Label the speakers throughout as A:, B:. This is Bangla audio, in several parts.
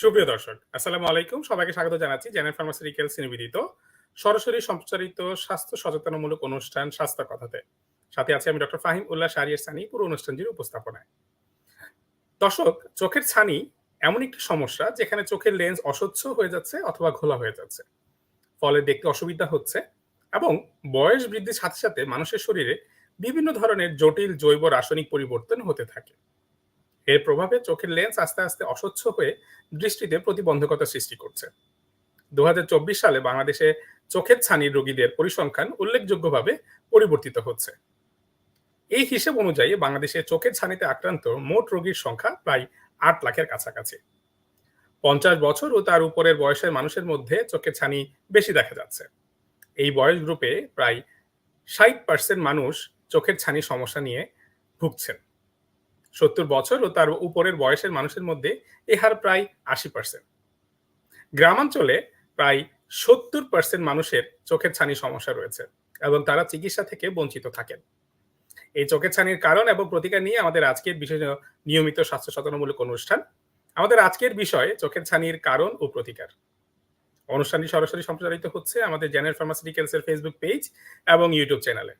A: সুপ্রিয় দর্শক, আসসালামু আলাইকুম। সবাইকে স্বাগত জানাচ্ছি জেনারেল ফার্মাসিউটিক্যালস নিবেদিত সরাসরি সম্প্রচারিত স্বাস্থ্য সচেতনমূলক অনুষ্ঠান স্বাস্থ্য কথাতে। সাথে আছি আমি ডক্টর ফাহিম উল্লাহ শাহরিয়ার সানি পুরো অনুষ্ঠানটির উপস্থাপনায়। দর্শক, চোখের ছানি এমন একটি সমস্যা যেখানে চোখের লেন্স অস্বচ্ছ হয়ে যাচ্ছে অথবা ঘোলা হয়ে যাচ্ছে। ফলে দেখতে অসুবিধা হচ্ছে এবং বয়স বৃদ্ধির সাথে, সাথে মানুষের শরীরে বিভিন্ন ধরনের জটিল জৈব রাসায়নিক পরিবর্তন হতে থাকে। এর প্রভাবে চোখের লেন্স আস্তে, আস্তে অস্বচ্ছ হয়ে দৃষ্টিতে প্রতিবন্ধকতা সৃষ্টি করছে। ২০২৪ সালে বাংলাদেশে চোখের ছানির রোগীদের পরিসংখ্যান উল্লেখযোগ্যভাবে পরিবর্তিত হচ্ছে। এই হিসেব অনুযায়ী বাংলাদেশে চোখের ছানিতে আক্রান্ত মোট রোগীর সংখ্যা প্রায় আট লাখের কাছাকাছি। ৫০ বছর ও তার উপরের বয়সের মানুষের মধ্যে চোখের ছানি বেশি দেখা যাচ্ছে। এই বয়স গ্রুপে প্রায় ৬০% মানুষ চোখের ছানির সমস্যা নিয়ে ভুগছেন। ৭০ বছর ও তার উপরের বয়সের মানুষের মধ্যে এ হার প্রায় ৮০%। গ্রামাঞ্চলে প্রায় ৭০% মানুষের চোখের ছানির সমস্যা রয়েছে এবং তারা চিকিৎসা থেকে বঞ্চিত থাকেন। এই চোখের ছানির কারণ এবং প্রতিকার নিয়ে আমাদের আজকের বিশেষ নিয়মিত স্বাস্থ্য সচেতনমূলক অনুষ্ঠান। আমাদের আজকের বিষয় চোখের ছানির কারণ ও প্রতিকার। অনুষ্ঠানটি সরাসরি সম্প্রচারিত হচ্ছে আমাদের জেনারেল ফার্মাসিউটিক্যালস এর ফেসবুক পেজ এবং ইউটিউব চ্যানেলে।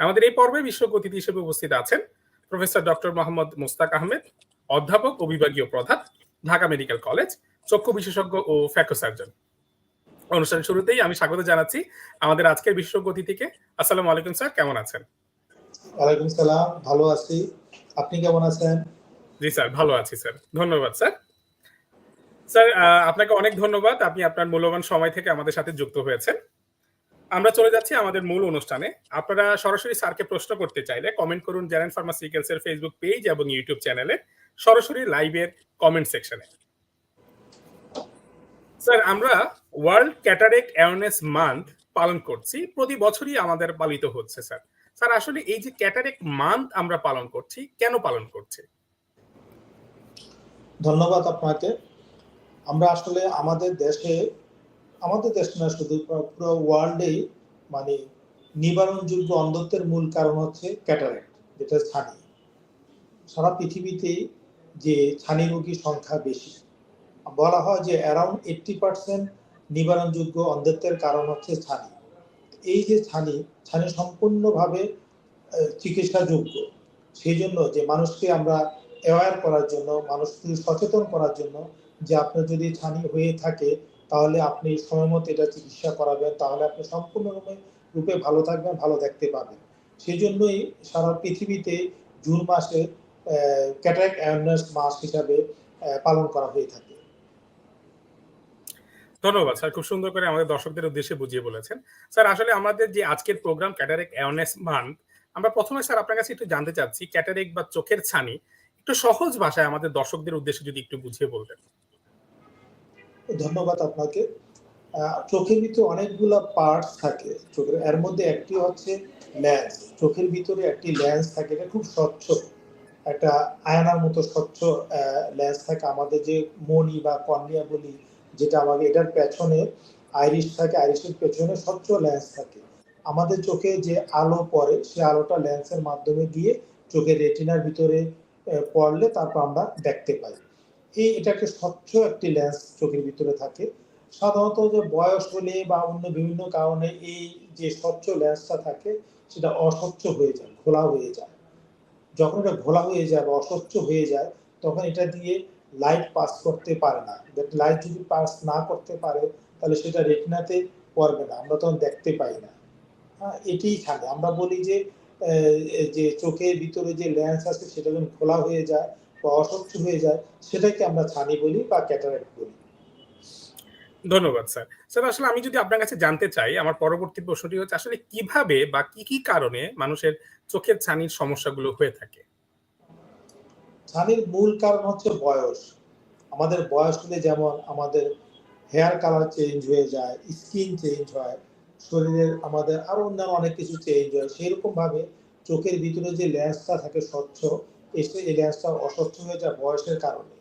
A: আমাদের এই পর্বে বিশেষজ্ঞ অতিথি হিসেবে উপস্থিত আছেন প্রফেসর ডক্টর মোহাম্মদ মোস্তাক আহমেদ, অধ্যাপক ও বিভাগীয় প্রধান, ঢাকা মেডিকেল কলেজ, চক্ষু বিশেষজ্ঞ ও ফ্যাকো সার্জন। অনুষ্ঠানের শুরুতেই আমি স্বাগত জানাচ্ছি আমাদের আজকের বিশেষজ্ঞ অতিথিকে। আসসালামু আলাইকুম স্যার, কেমন আছেন?
B: ওয়ালাইকুম সালাম, ভালো আছি। আপনি কেমন আছেন?
A: জি স্যার, ভালো আছি স্যার। ধন্যবাদ স্যার। স্যার আপনাকে অনেক ধন্যবাদ। আপনি আপনার মূল্যবান সময় থেকে আমাদের সাথে যুক্ত হয়েছেন। আমরা চলে যাচ্ছি আমাদের মূল অনুষ্ঠানে। আপনারা সরাসরি স্যারকে প্রশ্ন করতে চাইলে কমেন্ট করুন জেনারেল ফার্মাসিউটিক্যালস এর ফেসবুক পেজ এবং ইউটিউব চ্যানেলে সরাসরি লাইভের কমেন্ট সেকশনে। স্যার আমরা ওয়ার্ল্ড ক্যাটারেক্ট অ্যাওয়ারনেস মান্থ পালন করছি। প্রতি বছরই আমাদের পালিত হচ্ছে স্যার। স্যার আসলে এই যে ক্যাটারেক্ট মান্থ আমরা পালন করছি, কেন পালন করছি?
B: ধন্যবাদ আপনাকে। আমরা আসলে আমাদের দেশে, আমাদের দেশ না শুধু পুরো ওয়ার্ল্ডেই মানে নিবারণযোগ্য অন্ধত্বের মূল কারণ হচ্ছে ক্যাটারেক্ট যেটা ছানি। সারা পৃথিবীতেই যে ছানি রোগীর সংখ্যা বেশি। বলা হয় যে অ্যারাউন্ড 80% নিবারণযোগ্য অন্ধত্বের কারণ হচ্ছে ছানি। এই যে ছানি, ছানি সম্পূর্ণভাবে আ সেই জন্য যে মানুষকে আমরা অ্যাওয়ার করার জন্য, মানুষকে সচেতন করার জন্য যে আপনার যদি ছানি হয়ে থাকে তাহলে আপনি সময়মতো এটা চিকিৎসা করাবেন। তাহলে আপনি সম্পূর্ণরূপে রূপে ভালো থাকবেন, ভালো দেখতে পাবেন। সেজন্যই সারা পৃথিবীতে জুন মাসে ক্যাটারেক্ট অ্যাওয়ারনেস মাস হিসাবে পালন করা হয়ে থাকে।
A: ধন্যবাদ স্যার। খুব সুন্দর করে আমাদের দর্শকদের উদ্দেশ্যে বুঝিয়ে বলেছেন। স্যার আসলে আমাদের যে আজকের প্রোগ্রাম ক্যাটারেক অ্যাওয়ারনেস মান্থ, আমরা প্রথমে স্যার আপনার কাছে একটু জানতে চাচ্ছি ক্যাটারেক বা চোখের ছানি একটু সহজ ভাষায় আমাদের দর্শকদের উদ্দেশ্যে যদি একটু বুঝিয়ে বলতেন।
B: ধন্যবাদ আপনাকে। চোখের ভিতরে অনেকগুলো পার্টস থাকে। চোখের, এর মধ্যে একটি হচ্ছে লেন্স। চোখের ভিতরে একটি লেন্স থাকে। এটা খুব স্বচ্ছ। একটা আয়নার মতো স্বচ্ছ অ্যা লেন্স থাকে। আমাদের যে মনি বা কর্নিয়া বলি, যেটা আমাদের, এটার পেছনে আইরিশ থাকে। আইরিশের পেছনে স্বচ্ছ লেন্স থাকে। আমাদের চোখে যে আলো পড়ে, সে আলোটা লেন্সের মাধ্যমে দিয়ে চোখের রেটিনার ভিতরে পড়লে তারপর আমরা দেখতে পাই। এই এটা একটা স্বচ্ছ একটি লেন্স চোখের ভিতরে থাকে। সাধারণত যে বয়স হলে বা অন্য বিভিন্ন কারণে এই যে স্বচ্ছ লেন্সটা থাকে সেটা অস্বচ্ছ হয়ে যায়, ঘোলা হয়ে যায়। যখন এটা ঘোলা হয়ে যায় বা অস্বচ্ছ হয়ে যায় তখন এটা দিয়ে লাইট পাস করতে পারে না। লাইট যদি পাস না করতে পারে তাহলে সেটা রেটিনাতে পড়বে না। আমরা তখন দেখতে পাই না। হ্যাঁ? এটিই ছানি। আমরা বলি যে যে চোখের ভিতরে যে লেন্স আছে সেটা যখন ঘোলা হয়ে যায় বা অস্বচ্ছ হয়ে যায় সেটাকে আমরা ছানি বলি বা ক্যাটারেক্ট বলি।
A: ধন্যবাদ স্যার। স্যার আসলে আমি যদি আপনার কাছে জানতে চাই, আমার পরবর্তী প্রশ্নটি হচ্ছে আসলে কীভাবে বা কি, কি কারণে মানুষের চোখের ছানির সমস্যাগুলো হয়ে থাকে?
B: ছানির মূল কারণ হচ্ছে বয়স। আমাদের বয়স হলে যেমন আমাদের হেয়ার কালার চেঞ্জ হয়ে যায়, স্কিন চেঞ্জ হয়, শরীরের আমাদের আরও অন্যান্য অনেক কিছু চেঞ্জ হয়। সেরকমভাবে চোখের ভিতরে যে লেন্সটা থাকে স্বচ্ছ, এসে লেন্সটা অস্বচ্ছ হয়ে যায় বয়সের কারণে।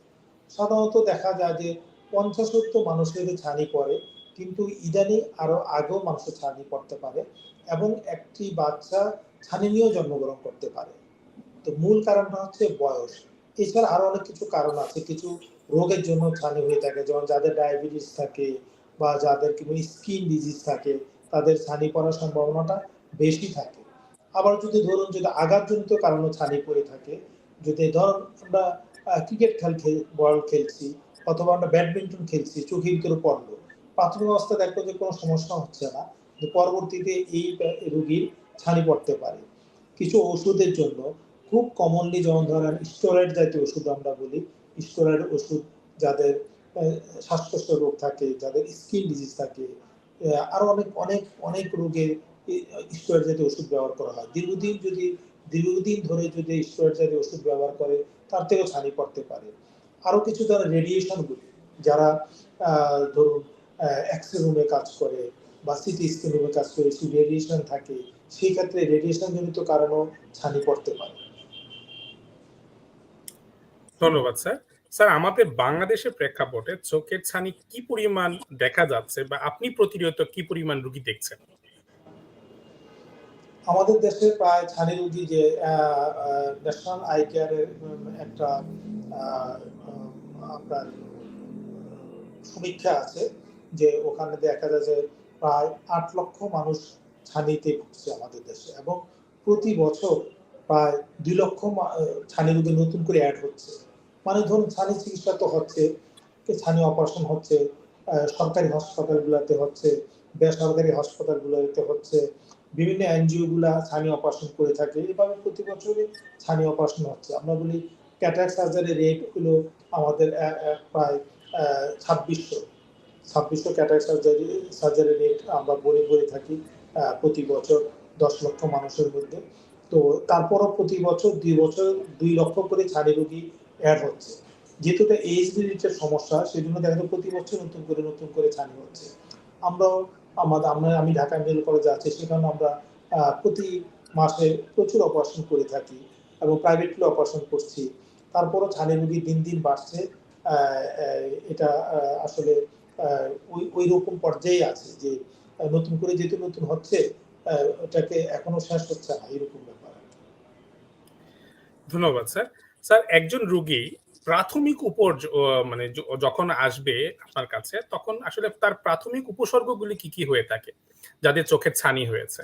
B: সাধারণত দেখা যায় যে ৫০-৭০ মানুষেরই ছানি পড়ে। কিন্তু ইদানিং আরও আগেও মানুষের ছানি পড়তে পারে এবং একটি বাচ্চা ছানি নিয়েও জন্মগ্রহণ করতে পারে। তো মূল কারণটা হচ্ছে বয়স। এছাড়া আরও অনেক কিছু কারণ আছে। কিছু রোগের জন্য ছানি হয়ে থাকে। যেমন যাদের ডায়াবেটিস থাকে বা যাদের কিংবা স্কিন ডিজিজ থাকে তাদের ছানি পড়ার সম্ভাবনাটা বেশি থাকে। আবার যদি ধরুন যদি আঘাতজনিত কারণে ছানি পড়ে থাকে, যদি ধরুন আমরা ক্রিকেট খেল বল খেলছি অথবা আমরা ব্যাডমিন্টন খেলছি, চোখের ভিতরে পড়ল। প্রাথমিক অবস্থায় দেখবেন যে কোনো সমস্যা হচ্ছে না। যে পরবর্তীতে এই রুগীর রোগীর ছানি পড়তে পারে। কিছু ওষুধের জন্য খুব কমনলি যেমন ধরেন স্টেরয়েড জাতীয় ওষুধ আমরা বলি। স্টেরয়েড ওষুধ যাদের শ্বাসকষ্ট রোগ থাকে, যাদের স্কিন ডিজিজ থাকে, অ্যা আরও অনেক, অনেক, অনেক রোগে ই স্টেরয়েড জাতীয় ওষুধ ব্যবহার করা হয়। দীর্ঘদিন যদি দীর্ঘদিন ধরে যদি স্টেরয়েড জাতীয় ওষুধ ব্যবহার করে, তার থেকেও ছানি পড়তে পারে। আরও কিছু যারা রেডিয়েশন গুলি, যারা ধরুন এক্স-রে রুমে কাজ করে বা সিটি স্ক্যান রুমে কাজ করে সেই রেডিয়েশন থাকে। সেই ক্ষেত্রে রেডিয়েশন জনিত কারণেও ছানি পড়তে পারে।
A: ধন্যবাদ, স্যার। স্যার, আমাদের বাংলাদেশের প্রেক্ষাপটে চোখের ছানি কি পরিমাণ দেখা যাচ্ছে বা আপনি প্রতিনিয়ত কি পরিমাণ রোগী দেখছেন?
B: আমাদের দেশে প্রায় ছানি রোগী যে ন্যাশনাল আই কেয়ার এর একটা আপনার সমীক্ষা আছে যে ওখানে দেখা যায় যে প্রায় আট লক্ষ মানুষ ছানিতে ভুগছে আমাদের দেশে এবং প্রতি বছর প্রায় দুই লক্ষ ছানি রোগী নতুন করে অ্যাড হচ্ছে। মানে ধরুন ছানি চিকিৎসা তো হচ্ছে, ছানি অপারেশন হচ্ছে, সরকারি হাসপাতালগুলাতে হচ্ছে, বেসরকারি হাসপাতালগুলোতে হচ্ছে। বিভিন্ন এনজিও গুলা ছানি অপারেশন করে থাকে। এভাবে প্রতি বছরই ছানি অপারেশন হচ্ছে। আমরা বলি ক্যাটারাক্ট সার্জারি রেট হলো আমাদের প্রায় ২৬০০ ২৬০০ ক্যাটারাক্ট সার্জারি সার্জারি রেট আমরা বলে, বলে থাকি প্রতি বছর ১০ লক্ষ মানুষের মধ্যে। তো তারপরও প্রতি বছর দুই বছর দুই লক্ষ করে ছানি রোগী অ্যাড হচ্ছে। যেহেতু এটা এইজ রিলেটেড সমস্যা সেজন্য দেখা যায় প্রতি বছর নতুন করে, নতুন করে ছানি হচ্ছে। আমরাও আমাদে আমরা আমি ঢাকা মেডিকেল কলেজে আছি সেখানে আমরা প্রতি মাসে প্রচুর অপারেশন করে থাকি এবং প্রাইভেটলি অপারেশন করছি। তারপরও ছানি রোগী দিন, দিন বাড়ছে। এটা আসলে আ ওই ঐরকম পর্যায়ে আছে যে নতুন করে যেহেতু নতুন হচ্ছে ওটাকে এখনও শেষ হচ্ছে না এরকম ব্যাপার
A: ধন্যবাদ স্যার। স্যার একজন রোগী প্রাথমিক উপর মানে যখন আসবে আপনার কাছে তখন আসলে তার প্রাথমিক উপসর্গগুলি কি, কি হয়ে থাকে? যাদের চোখের ছানি হয়েছে?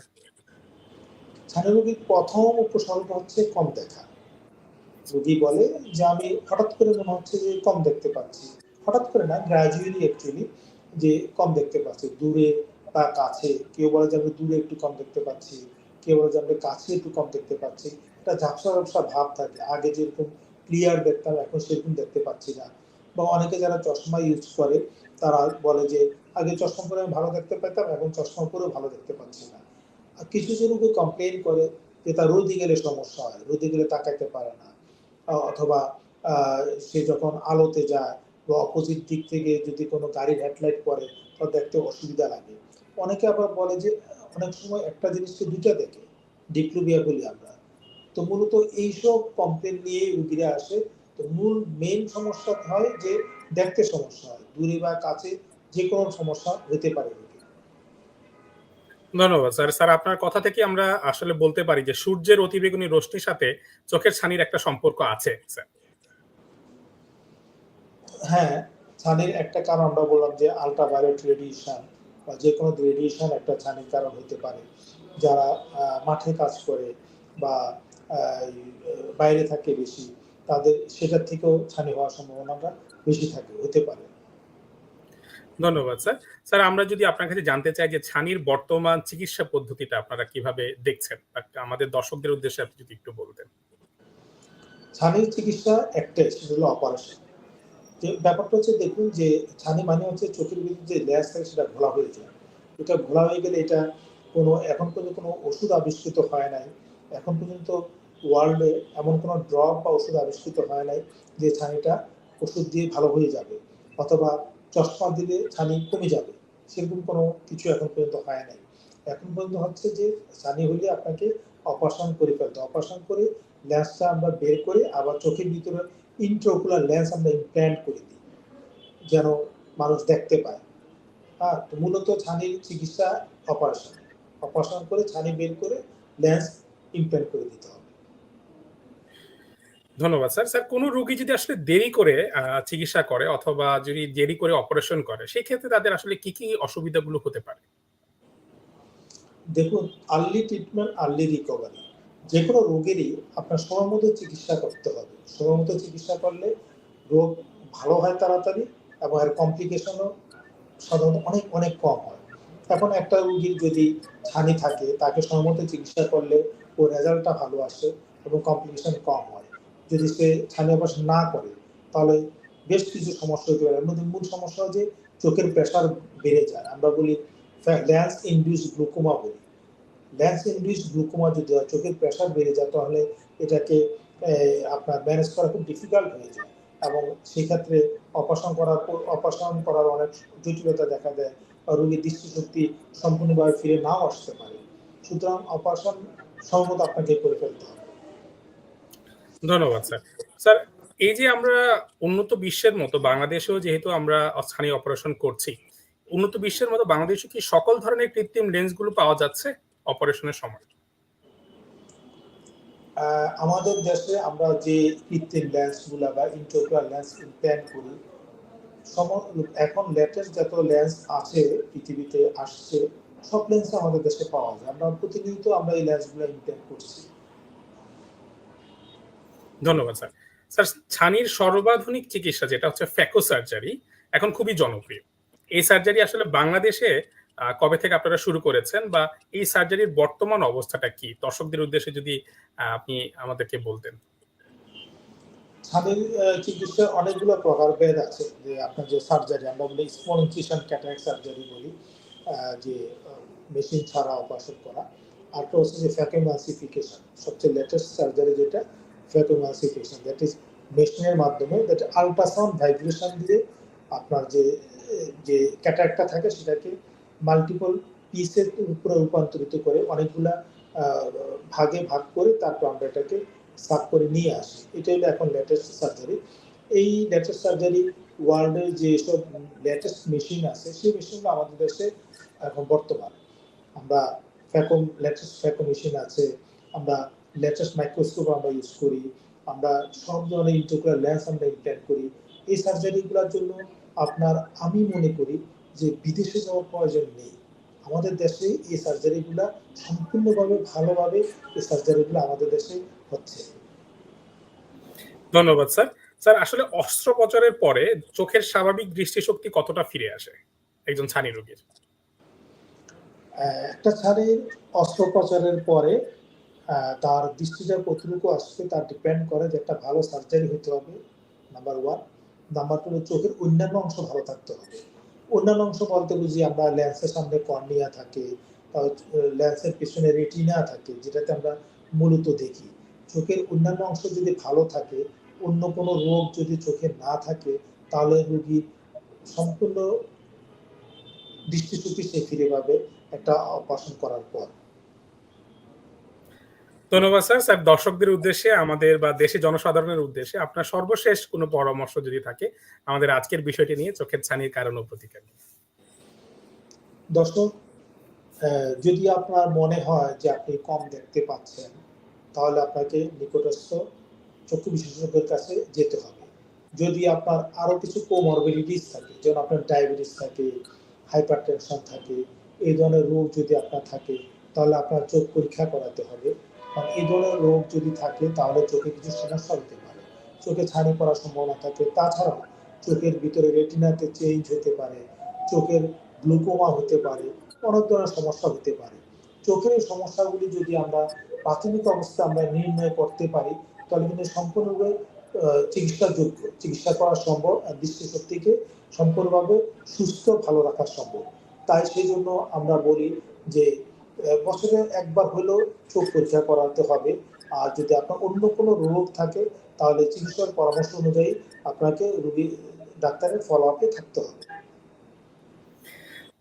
B: ছানি রোগীর ১ম উপসর্গ হচ্ছে কম দেখা। রোগী বলে যে আমি হঠাৎ করে মনে হচ্ছে যে কম দেখতে পাচ্ছি। হঠাৎ করে না গ্র্যাজুয়ালি অ্যাকচুয়ালি যে কম দেখতে পাচ্ছি। দূরে বা কাছে কেউ বলে যে আমি দূরে একটু কম দেখতে পাচ্ছি। কেউ আমি কাছে একটু কম দেখতে পাচ্ছি। একটা ঝাপসা, ঝাপসা ভাব থাকে। আগে যেরকম ক্লিয়ার দেখতাম এখন সেরকম দেখতে পাচ্ছি না। বা অনেকে যারা চশমা ইউজ করে তারা বলে যে আগে চশমা পরে আমি ভালো দেখতে পেতাম এখন চশমা পরেও ভালো দেখতে পাচ্ছি না। আর কিছু, কিছু রোগী কমপ্লেইন করে যে তার রোদে গেলে সমস্যা হয়। রোদে গেলে তাকাইতে পারে না। অথবা সে যখন আলোতে যায় বা অপোজিট দিক থেকে যদি কোনো গাড়ির হেডলাইট পড়ে তার দেখতে অসুবিধা লাগে। অনেকে আবার বলে যে অনেক সময় একটা জিনিসকে ২ টা দেখে। ডিপ্লোপিয়া বলি আমরা। তো মূলত এইসব কমপ্লেইন নিয়েই রোগীরা আসে। তো মূল মেইন সমস্যা হয় যে দেখতে সমস্যা হয়। দূরে বা কাছে যেকোনো সমস্যা হইতে পারে
A: ধন্যবাদ স্যার। স্যার আপনার কথা থেকে আমরা আসলে বলতে পারি যে সূর্যের অতিবেগুনি রশ্মির সাথে চোখের ছানির একটা সম্পর্ক আছে স্যার।
B: হ্যাঁ, ছানির একটা কারণ আমরা বললাম যে আল্ট্রাভায়োলেট রেডিয়েশন বা যে কোনো রেডিয়েশন একটা ছানির কারণ হতে পারে। যারা মাঠে কাজ করে বা বাইরে থাকে বেশি তাদের সেটার থেকেও ছানি হওয়ার সম্ভাবনাটা বেশি থাকে, হতে পারে।
A: ধন্যবাদ স্যার। স্যার আমরা যদি আপনার কাছে জানতে চাই যে ছানির বর্তমান চিকিৎসা পদ্ধতিটা আপনারা কীভাবে দেখছেন? আমাদের দর্শকদের উদ্দেশ্যে আপনি যদি একটু বলতেন।
B: ছানির চিকিৎসা একটাই সেটা হলো অপারেশন। যে ব্যাপারটা হচ্ছে দেখুন যে ছানি মানে হচ্ছে চোখের ভিতরে যে লেয়ার থাকে সেটা ঘোলা হয়ে যায়। এটা ঘোলা হয়ে গেলে এটা কোনো, এখন পর্যন্ত কোনো ওষুধ আবিষ্কৃত হয় নাই। এখন পর্যন্ত ওয়ার্ল্ডে এমন কোনো ড্রপ বা ওষুধ আবিষ্কৃত হয় নাই যে ছানিটা ওষুধ দিয়ে ভালো হয়ে যাবে অথবা চশমা দিলে ছানি কমে যাবে। সেরকম কোনো কিছু এখন পর্যন্ত হয় নাই। এখন পর্যন্ত হচ্ছে যে ছানি হলে আপনাকে অপারেশন করে ফেলতে। অপারেশন করে লেন্সটা আমরা বের করে আবার চোখের ভিতরে ইন্ট্রাওকুলার লেন্স আমরা ইমপ্ল্যান্ট করে দিই। যেন মানুষ দেখতে পায়। হ্যাঁ? তো মূলত ছানির চিকিৎসা অপারেশন। অপারেশন করে ছানি বের করে লেন্স ইমপ্ল্যান্ট করে দিতে হবে।
A: ধন্যবাদ স্যার। স্যার কোনো রোগী যদি আসলে দেরি করে চিকিৎসা করে অথবা যদি দেরি করে অপারেশন করে, সেক্ষেত্রে তাদের আসলে কি, কি অসুবিধাগুলো হতে পারে?
B: দেখুন আর্লি ট্রিটমেন্ট, আর্লি রিকভারি। যে কোনো রোগেরই আপনার সময় মতো চিকিৎসা করতে হবে। সময় মতো চিকিৎসা করলে রোগ ভালো হয় তাড়াতাড়ি এবং এর কমপ্লিকেশনও সাধারণত অনেক, অনেক কম হয়। এখন একটা রোগীর যদি ছানি থাকে, তাকে সময়মতো চিকিৎসা করলে ওর রেজাল্টটা ভালো আসে এবং কমপ্লিকেশন কম হয়। যদি সে ছানি অপারেশন না করে, তাহলে বেশ কিছু সমস্যা হতে পারে। মধ্যে মূল সমস্যা হচ্ছে চোখের প্রেশার বেড়ে যায়। আমরা বলি ল্যান্স ইনডিউসড গ্লুকোমা বলি। ল্যান্স ইনডিউসড গ্লুকোমা যদি হয়, চোখের প্রেশার বেড়ে যায়, তাহলে এটাকে আপনার ম্যানেজ করা খুব ডিফিকাল্ট হয়ে যায় এবং সেক্ষেত্রে অপারেশন করার পর অপারেশন করার অনেক জটিলতা দেখা দেয় রোগীর দৃষ্টিশক্তি সম্পূর্ণভাবে ফিরে নাও আসতে পারে। সুতরাং অপারেশন সময়মতো আপনাকে করে ফেলতে হবে।
A: ধন্যবাদ স্যার। স্যার এই যে আমরা উন্নত বিশ্বের মতো বাংলাদেশেও যেহেতু আমরা স্থানীয় অপারেশন করছি, উন্নত বিশ্বের মতো বাংলাদেশে কি সকল ধরনের কৃত্রিম লেন্সগুলো পাওয়া যাচ্ছে অপারেশনের সময়?
B: আমাদের দেশে আমরা যে কৃত্রিম লেন্সগুলা বা ইন্ট্রাওকুলার লেন্স ইমপ্ল্যান্ট করি, এখন লেটেস্ট যত লেন্স আছে পৃথিবীতে আসছে, সব লেন্স আমাদের দেশে পাওয়া যায়। আমরা প্রতিনিয়ত আমরা এই লেন্সগুলা ইমপ্ল্যান্ট করছি।
A: ধন্যবাদ স্যার। স্যার ছানির সর্বাধুনিক চিকিৎসা যেটা হচ্ছে ফ্যাকো সার্জারি এখন খুবই জনপ্রিয়। এই সার্জারি আসলে বাংলাদেশে কবে থেকে আপনারা শুরু করেছেন বা এই সার্জারির বর্তমান অবস্থাটা কি? দর্শকদের উদ্দেশ্যে যদি আপনি আমাদেরকে বলতেন।
B: ছানির আ চিকিৎসার অনেকগুলো প্রকারভেদ আছে। যে আপনার যে সার্জারি, আমরা বলি স্মল ইনসিশন ক্যাটারাক্ট সার্জারি বলি। যে মেশিন ছাড়া অপারেশন করা। আরেকটা হচ্ছে যে ফ্যাকো এমালসিফিকেশন। সবচেয়ে লেটেস্ট সার্জারি যেটা ফ্যাকো এমালসিফিকেশন। দ্যাট ইস মেশিনের মাধ্যমে দ্যাট আল্ট্রাসাউন্ড ভাইব্রেশন দিয়ে আপনার যে যে ক্যাটারাক্টটা থাকে সেটাকে মাল্টিপল পিসের উপরে রূপান্তরিত করে অনেকগুলা ভাগে ভাগ করে তারপর আমরা এটাকে সাফ করে নিয়ে আসি। এটাই হলো এখন লেটেস্ট সার্জারি। এই লেটেস্ট সার্জারি ওয়ার্ল্ডের যেসব লেটেস্ট মেশিন আছে, সেই মেশিনগুলো আমাদের দেশে এখন বর্তমান। আমরা ফ্যাকো লেটেস্ট ফ্যাকো মেশিন আছে। আমরা লেটেস্ট মাইক্রোস্কোপ আমরা ইউজ করি। আমরা সব ধরনের ইন্ট্রাওকুলার লেন্স আমরা ইমপ্ল্যান্ট করি। এই সার্জারিগুলার জন্য আপনার আমি মনে করি যে বিদেশে যাওয়ার প্রয়োজন নেই। আমাদের দেশে এই সার্জারিগুলা সম্পূর্ণভাবে ভালোভাবে এই সার্জারিগুলা আমাদের দেশে হচ্ছে।
A: ধন্যবাদ স্যার। স্যার আসলে অস্ত্রোপচারের পরে চোখের স্বাভাবিক দৃষ্টিশক্তি কতটা ফিরে আসে একজন ছানি রোগীর?
B: একটা ছানির অস্ত্রোপচারের পরে তার দৃষ্টিটা কতটুকু আসবে তার ডিপেন্ড করে যে একটা ভালো সার্জারি হতে হবে, নাম্বার ওয়ান নাম্বার 2 হলো চোখের অন্যান্য অংশ ভালো থাকতে হবে। অন্যান্য অংশ বলতে বুঝি আমরা ল্যান্সের সামনে কর্নিয়া থাকে, ল্যান্সের পিছনে রেটিনা থাকে, যেটাতে আমরা মূলত দেখি। চোখের অন্যান্য অংশ যদি ভালো থাকে, অন্য কোনো রোগ যদি চোখে না থাকে, তাহলে রোগী সম্পূর্ণ দৃষ্টিশক্তি সে ফিরে পাবে একটা অপারেশন করার পর।
A: ধন্যবাদ স্যার। স্যার দর্শকদের উদ্দেশ্যে আমাদের বা দেশের জনসাধারণের উদ্দেশ্যে আপনার সর্বশেষ কোনো পরামর্শ যদি থাকে আমাদের আজকের বিষয়টি নিয়ে চোখের ছানির কারণ ও প্রতিকার।
B: দর্শক যদি আপনার মনে হয় যে আপনি কম দেখতে পাচ্ছেন, তাহলে আপনাকে নিকটস্থ চক্ষু বিশেষজ্ঞের কাছে যেতে হবে। যদি আপনার আরও কিছু কোমরবিডিটিস থাকে, যেমন আপনার ডায়াবেটিস থাকে, হাইপারটেনশন থাকে, এই ধরনের রোগ যদি আপনার থাকে, তাহলে আপনার চোখ পরীক্ষা করাতে হবে। কারণ এই ধরনের রোগ যদি থাকে তাহলে চোখে কিছু সমস্যা হতে পারে। চোখে ছানি পড়ার সম্ভাবনা থাকে। তাছাড়াও চোখের ভিতরে রেটিনাতে চেঞ্জ হতে পারে, চোখের গ্লুকোমা হতে পারে, অনেক ধরনের সমস্যা হতে পারে। চোখের এই সমস্যাগুলি যদি আমরা প্রাথমিক অবস্থায় আমরা নির্ণয় করতে পারি, তাহলে কিন্তু সম্পূর্ণভাবে চিকিৎসাযোগ্য, চিকিৎসা করা সম্ভব আর দৃষ্টিশক্তিকে সম্পূর্ণভাবে সুস্থ ভালো রাখা সম্ভব। তাই সেই জন্য আমরা বলি যে বছরে একবার হলেও চোখ পরীক্ষা করাতে হবে। আর যদি আপনার অন্য কোনো রোগ থাকে, তাহলে চিকিৎসকের পরামর্শ অনুযায়ী আপনাকে রোগী ডাক্তারের ফলো আপে থাকতে হবে।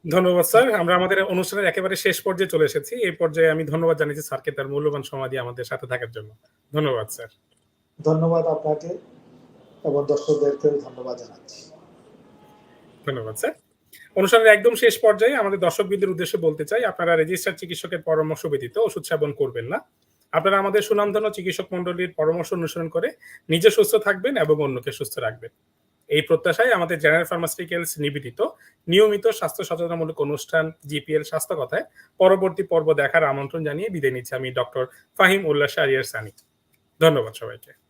A: ধন্যবাদ স্যার। আমরা আমাদের অনুষ্ঠানের একেবারে শেষ পর্যায়ে চলে এসেছি। এই পর্যায়ে আমি ধন্যবাদ জানাচ্ছি স্যারকে তার মূল্যবান সময় দিয়ে আমাদের সাথে থাকার জন্য। ধন্যবাদ স্যার।
B: ধন্যবাদ আপনাকে এবং দর্শকদেরকেও ধন্যবাদ জানাচ্ছি।
A: ধন্যবাদ স্যার। অনুষ্ঠানের একদম শেষ পর্যায়ে আমাদের দর্শকবৃন্দের উদ্দেশ্যে বলতে চাই, আপনারা রেজিস্টার চিকিৎসকের পরামর্শ ব্যতীত ওষুধ সেবন করবেন না। আপনারা আমাদের সুনামধন্য চিকিৎসক মন্ডলীর পরামর্শ অনুসরণ করে নিজে সুস্থ থাকবেন এবং অন্যকে সুস্থ রাখবেন। এই প্রত্যাশায় আমাদের জেনারেল ফার্মাসিউটিক্যালস নিবেদিত। নিয়মিত স্বাস্থ্য সচেতনমূলক অনুষ্ঠান জিপিএল স্বাস্থ্য কথায় পরবর্তী পর্ব দেখার আমন্ত্রণ জানিয়ে বিদায় নিচ্ছি আমি ডক্টর ফাহিম উল্লাহ শারিয়ার সানি। ধন্যবাদ সবাইকে।